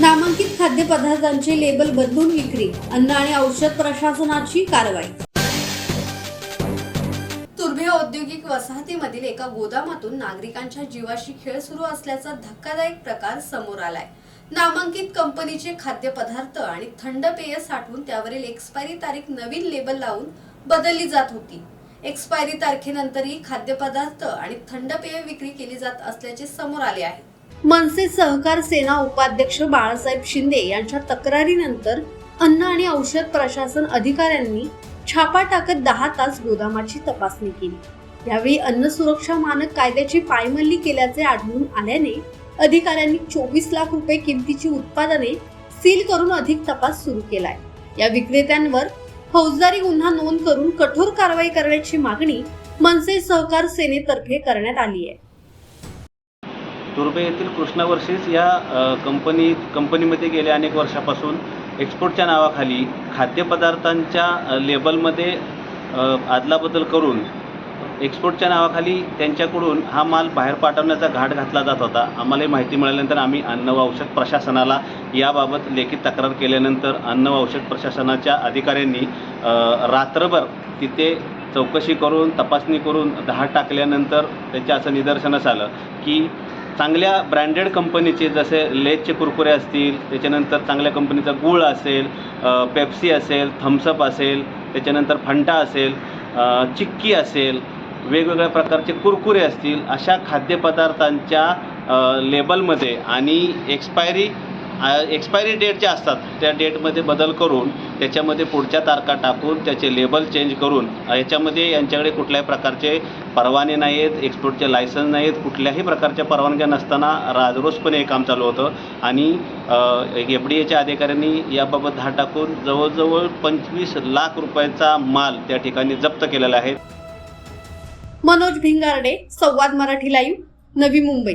नामांकित खाद्यपदार्थांचे लेबल बदलून विक्री अन्न आणि औषध प्रशासनाची कारवाई. तुर्भे औद्योगिक वसाहतीमधील एका गोदामातून नागरिकांच्या जीवाशी खेळ सुरू असल्याचा धक्कादायक प्रकार समोर आलाय. नामांकित कंपनीचे खाद्यपदार्थ आणि थंड पेय साठवून त्यावरील एक्सपायरी तारीख नवीन लेबल लावून बदलली जात होती. एक्सपायरी तारखेनंतरही खाद्यपदार्थ आणि थंड पेय विक्री केली जात असल्याचे समोर आले आहे. मनसे सहकार सेना उपाध्यक्ष बाळासाहेब शिंदे यांच्या तक्रारीनंतर अन्न आणि औषध प्रशासन अधिकाऱ्यांनी छापा टाकत दहा तास गोदामाची तपासणी केली. यावेळी अन्न सुरक्षा मानक कायद्याची पायमल्ली केल्याचे आढळून आल्याने अधिकाऱ्यांनी चोवीस लाख रुपये किमतीची उत्पादने सील करून अधिक तपास सुरू केलाय. या विक्रेत्यांवर फौजदारी गुन्हा नोंद करून कठोर कारवाई करण्याची मागणी मनसे सहकार सेनेतर्फे करण्यात आली आहे. तुर्बे येथील कृष्णवर्षीस या कंपनी कंपनीमध्ये गेल्या अनेक वर्षापासून एक्सपोर्टच्या नावाखाली खाद्यपदार्थांच्या लेबलमध्ये आदलाबदल अदलाबदल करून एक्सपोर्टच्या नावाखाली त्यांच्याकडून हा माल बाहेर पाठवण्याचा घाट घातला जात होता. आम्हालाही माहिती मिळाल्यानंतर आम्ही अन्न व औषध प्रशासनाला याबाबत लेखी तक्रार केल्यानंतर अन्न व औषध प्रशासनाच्या अधिकाऱ्यांनी रात्रभर तिथे चौकशी करून तपासणी करून दहा टाकल्यानंतर त्याच्या असं निदर्शनास आलं की चांगल्या ब्रँडेड कंपनीचे जसे लेजचे कुरकुरे असतील त्याच्यानंतर चांगल्या कंपनीचा गूळ असेल पेप्सी असेल थम्सअप असेल त्याच्यानंतर फंटा असेल चिक्की असेल वेगवेगळ्या प्रकारचे कुरकुरे असतील अशा खाद्यपदार्थांच्या लेबलमध्ये आणि एक्सपायरी एक्सपायरी डेट ज्या असतात त्या डेटमध्ये बदल करून त्याच्यामध्ये पुढच्या तारखा टाकून त्याचे लेबल चेंज करून याच्यामध्ये यांच्याकडे कुठल्याही प्रकारचे परवाने नाही आहेत एक्सपोर्टचे लायसन्स नाहीत कुठल्याही प्रकारच्या परवानग्या नसताना राजरोसपणे हे काम चालू होतं. आणि एफ डी एच्या अधिकाऱ्यांनी याबाबत धाड टाकून जवळजवळ पंचवीस लाख रुपयाचा माल त्या ठिकाणी जप्त केलेला आहे. मनोज भिंगारडे संवाद मराठी लाईव्ह नवी मुंबई.